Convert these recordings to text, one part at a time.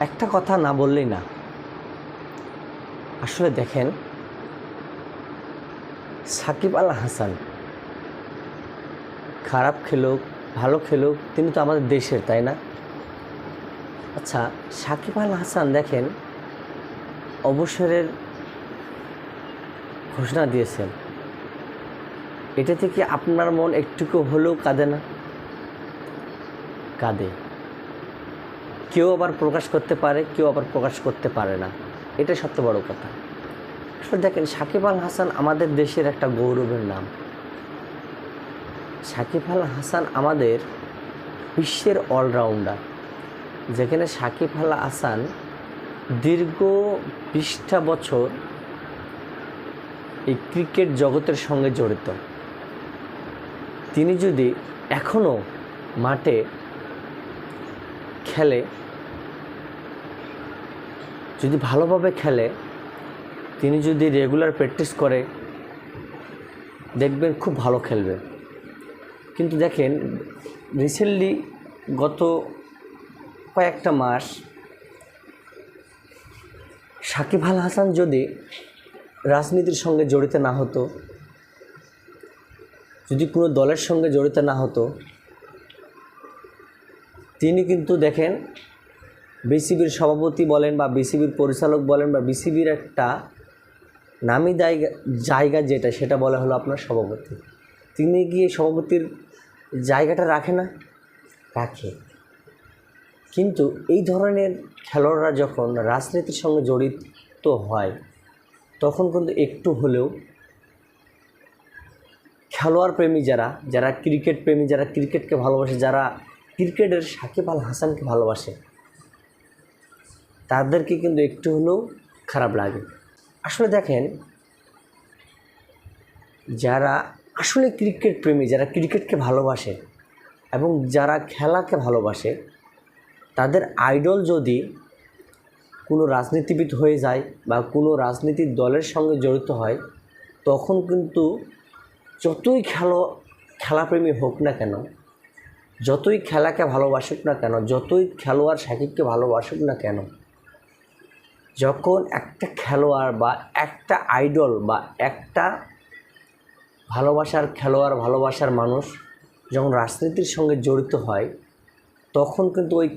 একটা কথা না বললেই না। আসলে দেখেন, সাকিব আল হাসান খারাপ খেলুক, ভালো খেলুক, তিনি তো আমাদের দেশের, তাই না? আচ্ছা সাকিব আল হাসান দেখেন, অবসরের ঘোষণা দিয়েছেন। এটা থেকে আপনার মন একটুকু হলেও কাঁদে না? কাঁদে। কেউ আবার প্রকাশ করতে পারে, কেউ আবার প্রকাশ করতে পারে না। এটাই সবচেয়ে বড় কথা। আসলে দেখেন, সাকিব আল হাসান আমাদের দেশের একটা গৌরবের নাম। সাকিব আল হাসান আমাদের বিশ্বের অলরাউন্ডার যেখানে সাকিব আল হাসান দীর্ঘ বিশটা বছর এই ক্রিকেট জগতের সঙ্গে জড়িত। তিনি যদি এখনও মাঠে খেলে যদি ভালোভাবে খেলে, তিনি যদি রেগুলার প্র্যাকটিস করে, দেখবেন খুব ভালো খেলবে। কিন্তু দেখেন রিসেন্টলি গত কয়েকটা মাস সাকিব আল হাসান যদি রাজনীতির সঙ্গে জড়িত না হতো, যদি কোনো দলের সঙ্গে জড়িত না হতো, তিনি কিন্তু দেখেন বিসিবির সভাপতি বলেন বা বিসিবির পরিচালক বলেন বা বিসিবির একটা নামি জায়গা যেটা, সেটা বলা হলো আপনার সভাপতি। তিনি গিয়ে সভাপতির জায়গাটা রাখে না? রাখে। কিন্তু এই ধরনের খেলোয়াড়রা যখন রাজনীতির সঙ্গে জড়িত হয়, তখন কিন্তু একটু হলেও খেলোয়াড় প্রেমী যারা যারা ক্রিকেট প্রেমী, যারা ক্রিকেটকে ভালোবাসে, যারা ক্রিকেটের সাকিব আল হাসানকে ভালোবাসে তাদেরকে কিন্তু একটু হলেও খারাপ লাগে। আসলে দেখেন, যারা আসলে ক্রিকেট প্রেমী, যারা ক্রিকেটকে ভালোবাসে এবং যারা খেলাকে ভালোবাসে, তাদের আইডল যদি কোনো রাজনীতিবিদ হয়ে যায় বা কোনো রাজনীতির দলের সঙ্গে জড়িত হয়, তখন কিন্তু যতই খেলো, খেলাপ্রেমী হোক না কেন, যতই খেলাকে ভালোবাসুক না কেন, যতই খেলোয়াড় সাকিবকে ভালোবাসুক না কেন যখন একটা খেলোয়াড় বা একটা আইডল বা একটা ভালোবাসার খেলোয়াড়, ভালোবাসার মানুষ যখন রাজনীতির সঙ্গে জড়িত হয়, তখন কিন্তু ওই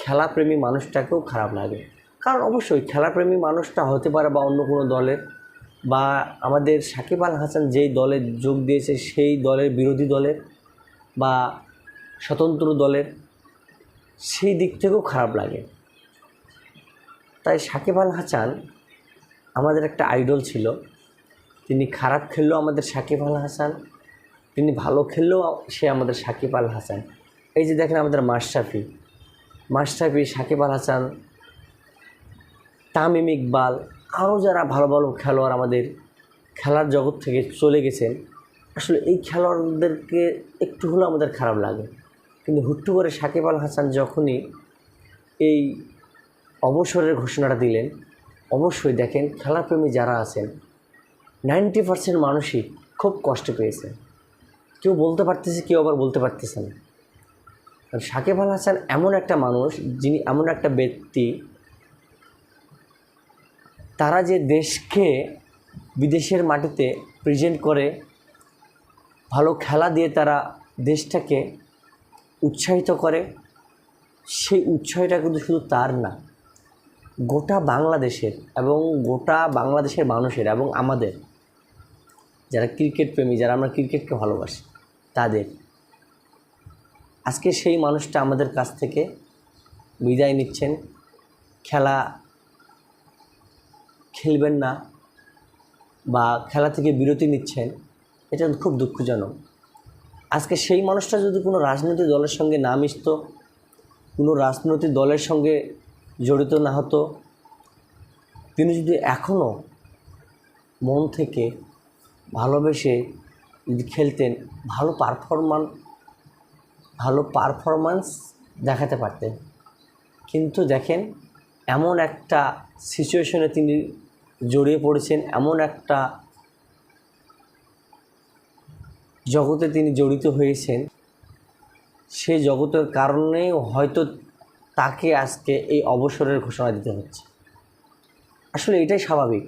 খেলাপ্রেমী মানুষটাকেও খারাপ লাগে। কারণ অবশ্যই খেলাপ্রেমী মানুষটা হতে পারে বা অন্য কোনো দলের বা আমাদের সাকিব আল হাসান যেই দলে যোগ দিয়েছে, সেই দলের বিরোধী দলের বা স্বতন্ত্র দলের, সেই দিক থেকেও খারাপ লাগে। তাই সাকিব আল হাসান আমাদের একটা আইডল ছিল। তিনি খারাপ খেললেও আমাদের সাকিব আল হাসান, তিনি ভালো খেললেও সে আমাদের সাকিব আল হাসান। এই যে দেখেন আমাদের মাশরাফি। মাশরাফি, সাকিব আল হাসান, তামিম ইকবাল, আরও যারা ভালো ভালো খেলোয়াড় আমাদের খেলার জগৎ থেকে চলে গেছেন, আসলে এই খেলোয়াড়দেরকে একটু হলেও আমাদের খারাপ লাগে। কিন্তু হুট্টু করে সাকিব আল হাসান যখনই এই অবসরের ঘোষণাটা দিলেন। অবশ্যই দেখেন, খেলাপ্রেমী যারা আছেন, নাইনটি পার্সেন্ট মানুষই খুব কষ্ট পেয়েছে। কেউ বলতে পারতেছে, কেউ আবার বলতে পারতেছে না। সাকিব আল হাসান এমন একটা মানুষ, যিনি এমন একটা ব্যক্তি, তারা যে দেশকে বিদেশের মাটিতে প্রেজেন্ট করে, ভালো খেলা দিয়ে তারা দেশটাকে উৎসাহিত করে, সেই উৎসাহটা কিন্তু শুধু তার না। গোটা বাংলাদেশের এবং গোটা বাংলাদেশের মানুষের এবং আমাদের যারা ক্রিকেট প্রেমী, যারা আমরা ক্রিকেটকে ভালোবাসি, তাদের আজকে সেই মানুষটা আমাদের কাছ থেকে বিদায় নিচ্ছেন। খেলা খেলবেন না বা খেলা থেকে বিরতি নিচ্ছেন, এটা খুব দুঃখজনক। আজকে সেই মানুষটা যদি কোনো রাজনৈতিক দলের সঙ্গে না মিশত, কোনো রাজনৈতিক দলের সঙ্গে জড়িত না হতো তিনি যদি এখনও মন থেকে ভালোবেসে যদি খেলতেন, ভালো পারফরম্যান্স ভালো পারফরম্যান্স দেখাতে পারতেন। কিন্তু দেখেন, এমন একটা সিচুয়েশনে তিনি জড়িয়ে পড়েছেন, এমন একটা জগতে তিনি জড়িত হয়েছেন। সে জগতের কারণে হয়তো তাকে আজকে এই অবসরের ঘোষণা দিতে হচ্ছে। আসলে এটাই স্বাভাবিক।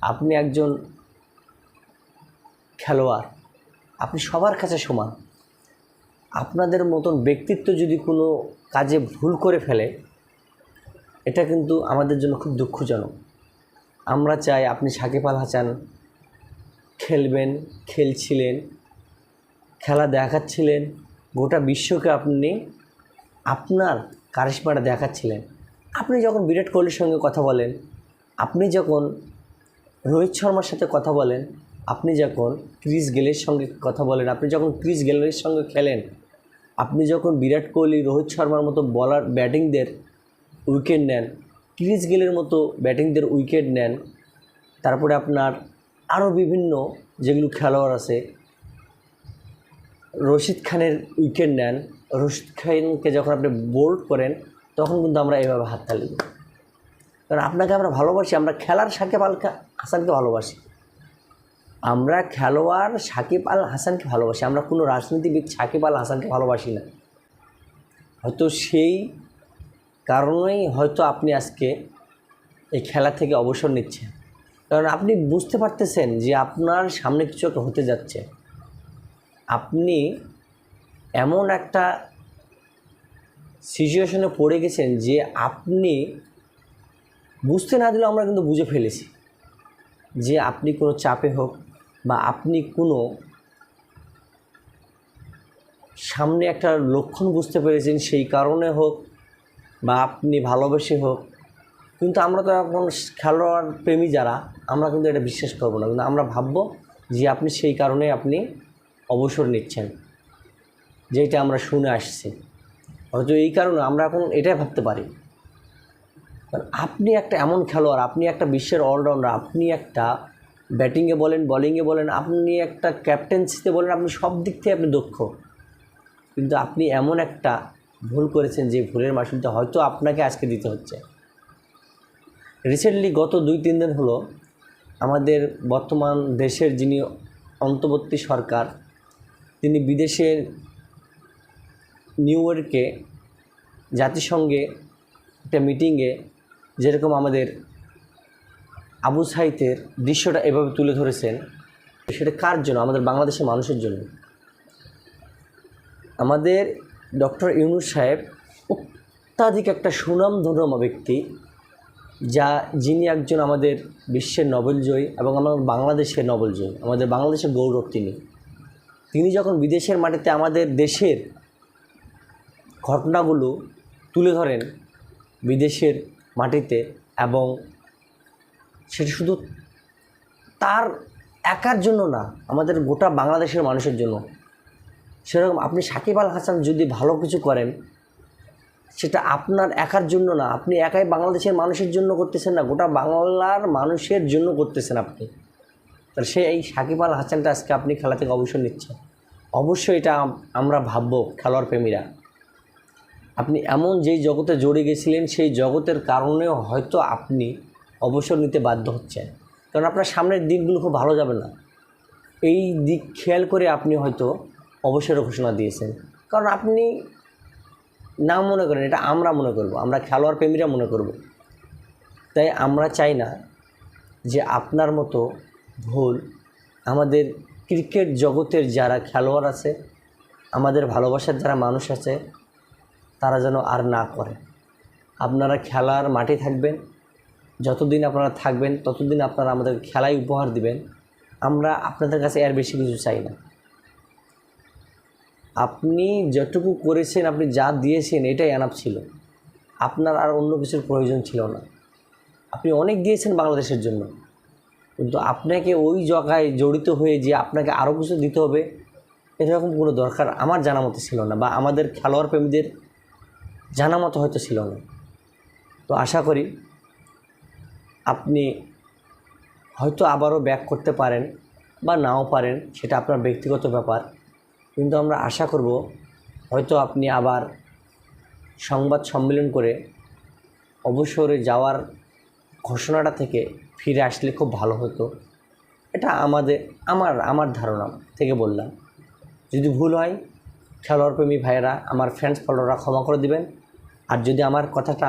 আপনি একজন খেলোয়াড়, আপনি সবার কাছে সমান। আপনাদের মতন ব্যক্তিত্ব যদি কোনো কাজে ভুল করে ফেলে, এটা কিন্তু আমাদের জন্য খুব দুঃখজনক। আমরা চাই আপনি সাকিব আল হাসান খেলবেন, খেলছিলেন, খেলা দেখাচ্ছিলেন, গোটা বিশ্বকে আপনি, আপনার কারিশমাটা দেখাচ্ছিলেন। আপনি যখন বিরাট কোহলির সঙ্গে কথা বলেন, আপনি যখন রোহিত শর্মার সাথে কথা বলেন, আপনি যখন ক্রিস গেলের সঙ্গে কথা বলেন, আপনি যখন ক্রিস গেলের সঙ্গে খেলেন, আপনি যখন বিরাট কোহলি, রোহিত শর্মার মতো বলার ব্যাটিংদের উইকেট নেন, ক্রিস গেলের মতো ব্যাটিংদের উইকেট নেন, তারপরে আপনার আরও বিভিন্ন যেগুলো খেলোয়াড় আছে, রশিদ খানের উইকেট নেন রশিদ খানকে যখন আপনি বোল্ড করেন, তখন কিন্তু আমরা এইভাবে হাততালি দিই। কারণ আপনাকে আমরা ভালোবাসি, আমরা খেলার সাকিব আল হাসানকে ভালোবাসি। আমরা খেলোয়াড় সাকিব আল হাসানকে ভালোবাসি, আমরা কোনো রাজনীতিবিদ সাকিব আল হাসানকে ভালোবাসি না। হয়তো সেই কারণেই হয়তো আপনি আজকে এই খেলা থেকে অবসর নিচ্ছেন। কারণ আপনি বুঝতে পারতেছেন যে আপনার সামনে কিছু একটা হতে যাচ্ছে। আপনি এমন একটা সিচুয়েশনে পড়ে গেছেন যে আপনি বুঝতে না দিলেও আমরা কিন্তু বুঝে ফেলেছি যে আপনি কোনো চাপে হোক বা আপনি কোনো সামনে একটা লক্ষণ বুঝতে পেরেছেন সেই কারণে হোক বা আপনি ভালোবেসে হোক, কিন্তু আমরা তো এখন খেলোয়াড় প্রেমী যারা, আমরা কিন্তু এটা বিশ্বাস করব না। কিন্তু আমরা ভাববো যে আপনি সেই কারণে আপনি অবসর নিচ্ছেন। যেটা আমরা শুনে আসছি। হয়তো এই কারণে আমরা এখন এটাই ভাবতে পারি। কারণ আপনি একটা এমন খেলোয়াড়, আপনি একটা বিশ্বের অলরাউন্ডার আপনি একটা ব্যাটিংয়ে বলেন বলিংয়ে বলেন, আপনি একটা ক্যাপ্টেন্সিতে বলেন, আপনি সব দিক থেকে আপনি দক্ষ। কিন্তু আপনি এমন একটা ভুল করেছেন যে ভুলের মাসুলটা হয়তো আপনাকে আজকে দিতে হচ্ছে। রিসেন্টলি গত দুই, তিন দিন হলো আমাদের বর্তমান দেশের যিনি অন্তর্বর্তী সরকার, তিনি বিদেশের নিউ ইয়র্কে জাতিসংঘে একটা মিটিংয়ে যেরকম আমাদের আবু সাইতের দৃশ্যটা এভাবে তুলে ধরেছেন, সেটা কার জন্য? আমাদের বাংলাদেশের মানুষের জন্য। আমাদের ডক্টর ইউনুস সাহেব অত্যাধিক একটা সুনামধন্য ব্যক্তি, যা যিনি একজন আমাদের বিশ্বের নোবেলজয়ী এবং আমার বাংলাদেশের নোবেলজয়ী, আমাদের বাংলাদেশের গৌরব তিনি। তিনি যখন বিদেশের মাটিতে আমাদের দেশের ঘটনাগুলো তুলে ধরেন বিদেশের মাটিতে এবং সেটা শুধু তার একার জন্য না, আমাদের গোটা বাংলাদেশের মানুষের জন্য। সেরকম আপনি সাকিব আল হাসান যদি ভালো কিছু করেন, সেটা আপনার একার জন্য না, আপনি একাই বাংলাদেশের মানুষের জন্য করতেছেন না, গোটা বাংলার মানুষের জন্য করতেছেন আপনি। তাহলে সে এই সাকিব আল হাসানটা আজকে আপনি খেলা থেকে অবসর নিচ্ছেন। অবশ্যই এটা আমরা ভাববো খেলোয়াড় প্রেমীরা। আপনি এমন যেই জগতে জড়িয়ে গেছিলেন, সেই জগতের কারণেও হয়তো আপনি অবসর নিতে বাধ্য হচ্ছেন। কারণ আপনার সামনের দিকগুলো খুব ভালো যাবে না। এই দিক খেয়াল করে আপনি হয়তো অবসর ঘোষণা দিয়েছেন। কারণ আপনি না মনে করেন, এটা আমরা মনে করব, আমরা খেলোয়াড় প্রেমীরা মনে করব। তাই আমরা চাই না যে আপনার মতো ভুল আমাদের ক্রিকেট জগতের যারা খেলোয়াড় আছে, আমাদের ভালোবাসার যারা মানুষ আছে তারা যেন আর না করে। আপনারা খেলার মাঠে থাকবেন, যতদিন আপনারা থাকবেন, ততদিন আপনারা আমাদের খেলায় উপহার দিবেন। আমরা আপনাদের কাছে এর বেশি কিছু চাই না। আপনি যতটুকু করেছেন, আপনি যা দিয়েছেন, এটাই এনাফ ছিল। আপনার আর অন্য কিছুর প্রয়োজন ছিল না। আপনি অনেক দিয়েছেন বাংলাদেশের জন্য। কিন্তু আপনাকে ওই জায়গায় জড়িত হয়ে যে আপনাকে আরও কিছু দিতে হবে, এরকম কোনো দরকার আমার জানা মতো ছিল না বা আমাদের খেলোয়াড় প্রেমীদের জানা মতো হয়তো ছিল না। তো আশা করি আপনি হয়তো আবারও ব্যাক করতে পারেন বা নাও পারেন, সেটা আপনার ব্যক্তিগত ব্যাপার। কিন্তু আমরা আশা করব হয়তো আপনি আবার সংবাদ সম্মেলন করে অবসরে যাওয়ার ঘোষণাটা থেকে ফিরে আসলে খুব ভালো হতো। এটা আমাদের, আমার আমার ধারণা থেকে বললাম। যদি ভুল হয় খেলোয়াড় প্রেমী ভাইয়েরা, আমার ফ্রেন্ডস ফলোয়াররা ক্ষমা করে দিবেন। আর যদি আমার কথাটা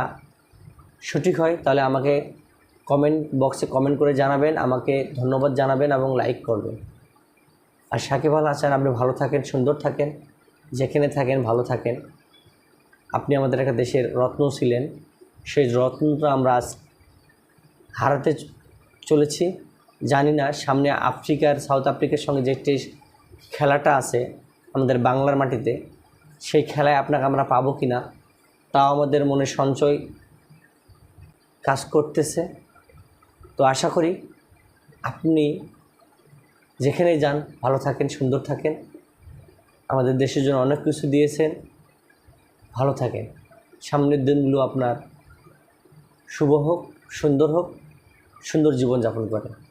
সঠিক হয়, তাহলে আমাকে কমেন্ট বক্সে কমেন্ট করে জানাবেন, আমাকে ধন্যবাদ জানাবেন এবং লাইক করবেন। আর সাকিব আল হাসান, আপনি ভালো থাকেন, সুন্দর থাকেন, যেখানে থাকেন ভালো থাকেন। আপনি আমাদের একটা দেশের রত্ন ছিলেন, সেই রত্নটা আমরা আজ হারাতে চলেছি। জানি না, সামনে আফ্রিকার, সাউথ আফ্রিকার সঙ্গে যে টেস্ট খেলাটা আছে আমাদের বাংলার মাটিতে, সেই খেলায় আপনাকে আমরা পাবো কি না তাও আমাদের মনে সঞ্চয় কাজ করতেছে। তো আশা করি আপনি যেখানে যান, ভালো থাকেন, সুন্দর থাকেন। আমাদের দেশের জন্য অনেক কিছু দিয়েছেন, ভালো থাকেন। সামনের দিনগুলো আপনার শুভ হোক, সুন্দর হোক, সুন্দর জীবনযাপন করেন।